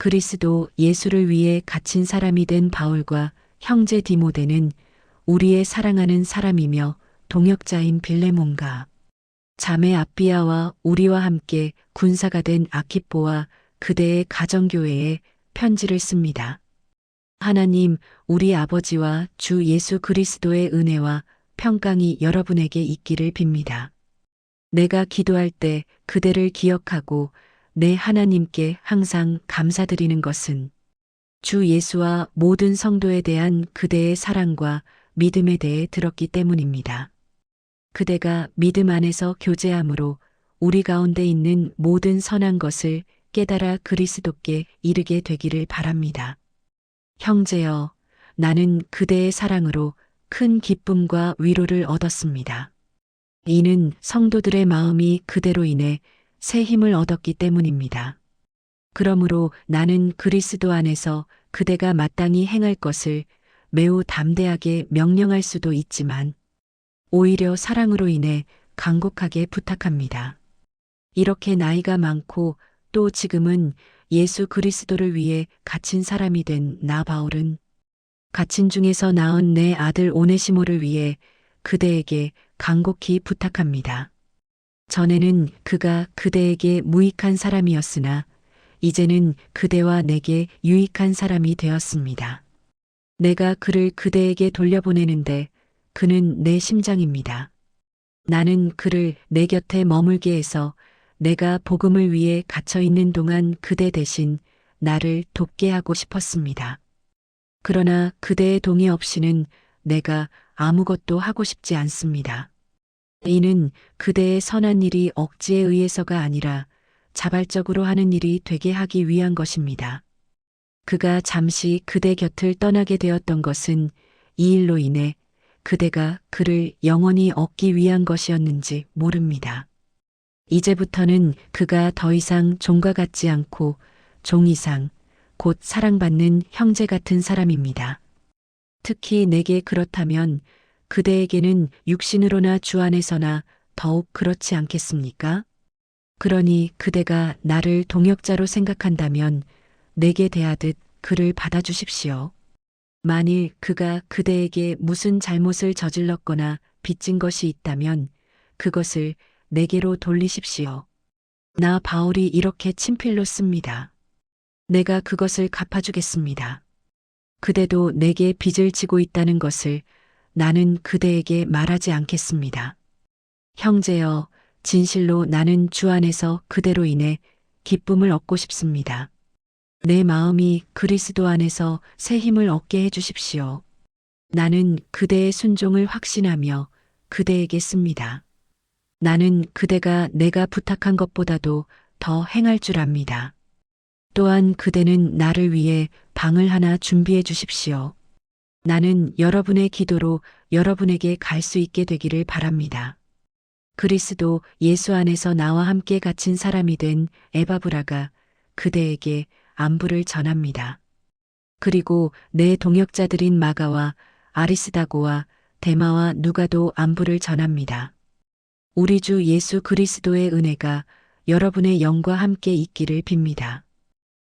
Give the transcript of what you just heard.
그리스도 예수를 위해 갇힌 사람이 된 바울과 형제 디모데는 우리의 사랑하는 사람이며 동역자인 빌레몬과 자매 아비아와 우리와 함께 군사가 된 아키뽀와 그대의 가정교회에 편지를 씁니다. 하나님, 우리 아버지와 주 예수 그리스도의 은혜와 평강이 여러분에게 있기를 빕니다. 내가 기도할 때 그대를 기억하고 내 하나님께 항상 감사드리는 것은 주 예수와 모든 성도에 대한 그대의 사랑과 믿음에 대해 들었기 때문입니다. 그대가 믿음 안에서 교제함으로 우리 가운데 있는 모든 선한 것을 깨달아 그리스도께 이르게 되기를 바랍니다. 형제여, 나는 그대의 사랑으로 큰 기쁨과 위로를 얻었습니다. 이는 성도들의 마음이 그대로 인해 새 힘을 얻었기 때문입니다. 그러므로 나는 그리스도 안에서 그대가 마땅히 행할 것을 매우 담대하게 명령할 수도 있지만 오히려 사랑으로 인해 간곡하게 부탁합니다. 이렇게 나이가 많고 또 지금은 예수 그리스도를 위해 갇힌 사람이 된 나 바울은 갇힌 중에서 낳은 내 아들 오네시모를 위해 그대에게 간곡히 부탁합니다. 전에는 그가 그대에게 무익한 사람이었으나 이제는 그대와 내게 유익한 사람이 되었습니다. 내가 그를 그대에게 돌려보내는데 그는 내 심장입니다. 나는 그를 내 곁에 머물게 해서 내가 복음을 위해 갇혀 있는 동안 그대 대신 나를 돕게 하고 싶었습니다. 그러나 그대의 동의 없이는 내가 아무것도 하고 싶지 않습니다. 이는 그대의 선한 일이 억지에 의해서가 아니라 자발적으로 하는 일이 되게 하기 위한 것입니다. 그가 잠시 그대 곁을 떠나게 되었던 것은 이 일로 인해 그대가 그를 영원히 얻기 위한 것이었는지 모릅니다. 이제부터는 그가 더 이상 종과 같지 않고 종 이상 곧 사랑받는 형제 같은 사람입니다. 특히 내게 그렇다면 그대에게는 육신으로나 주 안에서나 더욱 그렇지 않겠습니까? 그러니 그대가 나를 동역자로 생각한다면 내게 대하듯 그를 받아주십시오. 만일 그가 그대에게 무슨 잘못을 저질렀거나 빚진 것이 있다면 그것을 내게로 돌리십시오. 나 바울이 이렇게 친필로 씁니다. 내가 그것을 갚아주겠습니다. 그대도 내게 빚을 지고 있다는 것을 나는 그대에게 말하지 않겠습니다. 형제여, 진실로 나는 주 안에서 그대로 인해 기쁨을 얻고 싶습니다. 내 마음이 그리스도 안에서 새 힘을 얻게 해 주십시오. 나는 그대의 순종을 확신하며 그대에게 씁니다. 나는 그대가 내가 부탁한 것보다도 더 행할 줄 압니다. 또한 그대는 나를 위해 방을 하나 준비해 주십시오. 나는 여러분의 기도로 여러분에게 갈 수 있게 되기를 바랍니다. 그리스도 예수 안에서 나와 함께 갇힌 사람이 된 에바브라가 그대에게 안부를 전합니다. 그리고 내 동역자들인 마가와 아리스다고와 데마와 누가도 안부를 전합니다. 우리 주 예수 그리스도의 은혜가 여러분의 영과 함께 있기를 빕니다.